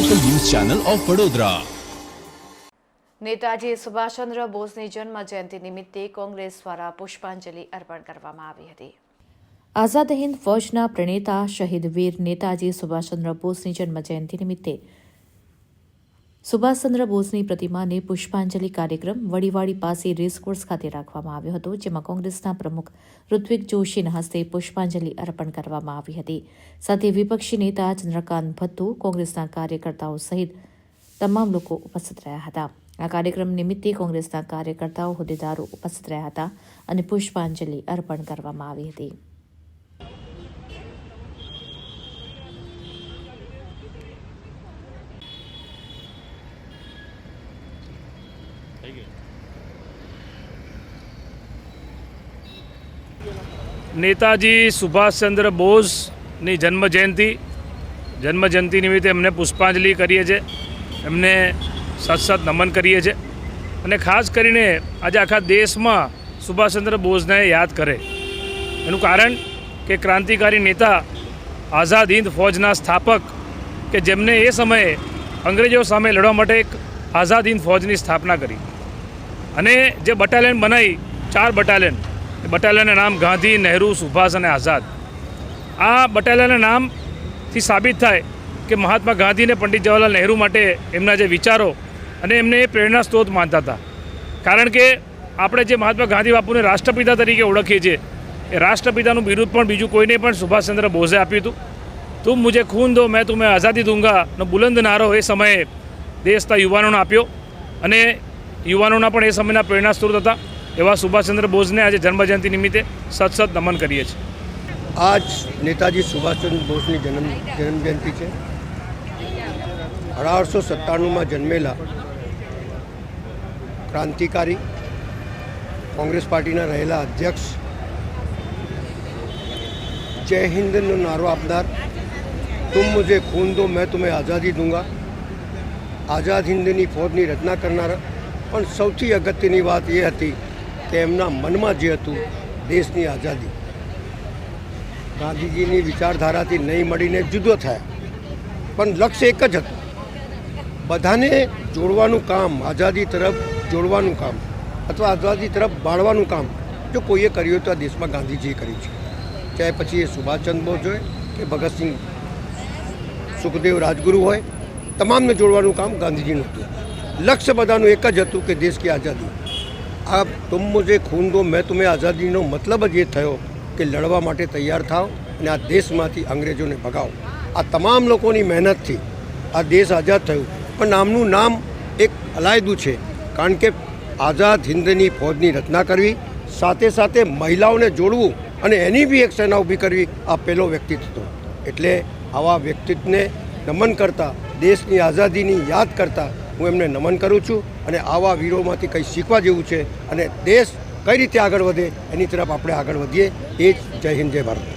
Channel of Vadodara Netaji Subhashchandra બોઝની જન્મ જયંતિ નિમિત્તે કોંગ્રેસ દ્વારા પુષ્પાંજલિ અર્પણ કરવામાં આવી હતી. આઝાદ હિન્દ ફોજના પ્રણેતા શહીદ વીર નેતાજી સુભાષચંદ્ર બોઝની જન્મ જયંતિ નિમિત્તે સુભાષચંદ્ર બોઝની પ્રતિમાને પુષ્પાંજલિ કાર્યક્રમ વડીવાડી પાસે રેસકોર્સ ખાતે રાખવામાં આવ્યો હતો, જેમાં કોંગ્રેસના પ્રમુખ ઋત્વિક જોશીના હસ્તે પુષ્પાંજલિ અર્પણ કરવામાં આવી હતી. સાથે વિપક્ષી નેતા ચંદ્રકાંત ભત્તુ કોંગ્રેસના કાર્યકર્તાઓ સહિત તમામ લોકો ઉપસ્થિત રહ્યા હતા. આ કાર્યક્રમ નિમિત્તે કોંગ્રેસના કાર્યકર્તાઓ હોદ્દેદારો ઉપસ્થિત રહ્યા હતા અને પુષ્પાંજલિ અર્પણ કરવામાં આવી હતી. નેતાજી સુભાષચંદ્ર બોઝની જન્મ જન્મજયંતિ જન્મ જયંતિ નિમિત્તે એમને પુષ્પાંજલિ કરીએ છીએ. એમને સતસત નમન કરીએ છીએ. અને ખાસ કરીને આજે આખા દેશમાં સુભાષચંદ્ર બોઝને યાદ કરે. એનું કારણ કે ક્રાંતિકારી નેતા આઝાદ હિન્દ ફૌજના સ્થાપક કે જેમને એ સમયે અંગ્રેજો સામે લડવા માટે એક આઝાદ હિન્દ ફૌજની સ્થાપના કરી. અને જે બટાલિયન બનાવી ચાર બટાલિયન બટાલિયનના નામ ગાંધી, નહેરુ, સુભાષ અને આઝાદ. આ બટાલિયનના નામથી સાબિત થાય કે મહાત્મા ગાંધીને પંડિત જવાહરલાલ નહેરુ માટે એમના જે વિચારો અને એમને એ પ્રેરણા સ્ત્રોત માનતા હતા. કારણ કે આપણે જે મહાત્મા ગાંધી બાપુને રાષ્ટ્રપિતા તરીકે ઓળખીએ છીએ, એ રાષ્ટ્રપિતાનું બિરુદ પણ બીજું કોઈને પણ સુભાષચંદ્ર બોઝે આપ્યું હતું. તું મુજે ખૂન દો, મેં તુમ્हें આઝાદી દૂંગા, નો બુલંદ નારો એ સમયે દેશના યુવાનોને આપ્યો અને યુવાનોના પણ એ સમયના પ્રેરણા સ્ત્રોત હતા. એવા સુભાષચંદ્ર બોઝને આજે જન્મજયંતિ નિમિત્તે સતસત નમન કરીએ છીએ. આજ નેતાજી સુભાષચંદ્ર બોઝની જન્મ જન્મજયંતિ છે. અઢારસો સત્તાણુંમાં જન્મેલા ક્રાંતિકારી કોંગ્રેસ પાર્ટીના રહેલા અધ્યક્ષ જય હિન્દનો નારો આપનાર, તુમ મુજે ખૂન દો, મેં તુમ્હે આઝાદી દૂંગા. આઝાદ હિન્દની ફોજની રચના કરનારા પણ સૌથી અગત્યની વાત એ હતી કે એમના મનમાં જે હતું, દેશની આઝાદી. ગાંધીજીની વિચારધારાથી નહીં મળીને જુદો થયા. પણ લક્ષ્ય એક જ હતું. બધાને જોડવાનું કામ, આઝાદી તરફ જોડવાનું કામ અથવા આઝાદી તરફ બાળવાનું કામ જો કોઈએ કર્યું તો આ દેશમાં ગાંધીજીએ કર્યું છે. ચાહે પછી એ સુભાષચંદ્ર બોઝ હોય કે ભગતસિંહ સુખદેવ રાજગુરુ હોય, તમામને જોડવાનું કામ ગાંધીજીનું હતું. લક્ષ્ય બધાનું એક જ હતું કે દેશની આઝાદી. આ તુમ મુજે ખૂન દો, મેં તમે આઝાદીનો મતલબ જ એ થયો કે લડવા માટે તૈયાર થાવ અને આ દેશમાંથી અંગ્રેજોને ભગાવો. આ તમામ લોકોની મહેનતથી આ દેશ આઝાદ થયું. પણ આમનું નામ એક અલાયદું છે, કારણ કે આઝાદ હિન્દની ફોજની રચના કરવી, સાથે સાથે મહિલાઓને જોડવું અને એની બી એક સેના ઊભી કરવી આ પહેલો વ્યક્તિત્વ હતો. એટલે આવા વ્યક્તિત્વને નમન કરતાં, દેશની આઝાદીની યાદ કરતાં હું એમને નમન કરું છું અને આવા વીરોમાંથી કંઈ શીખવા જેવું છે અને દેશ કઈ રીતે આગળ વધે એની તરફ આપણે આગળ વધીએ. એ જ જય હિન્દ, જય ભારત.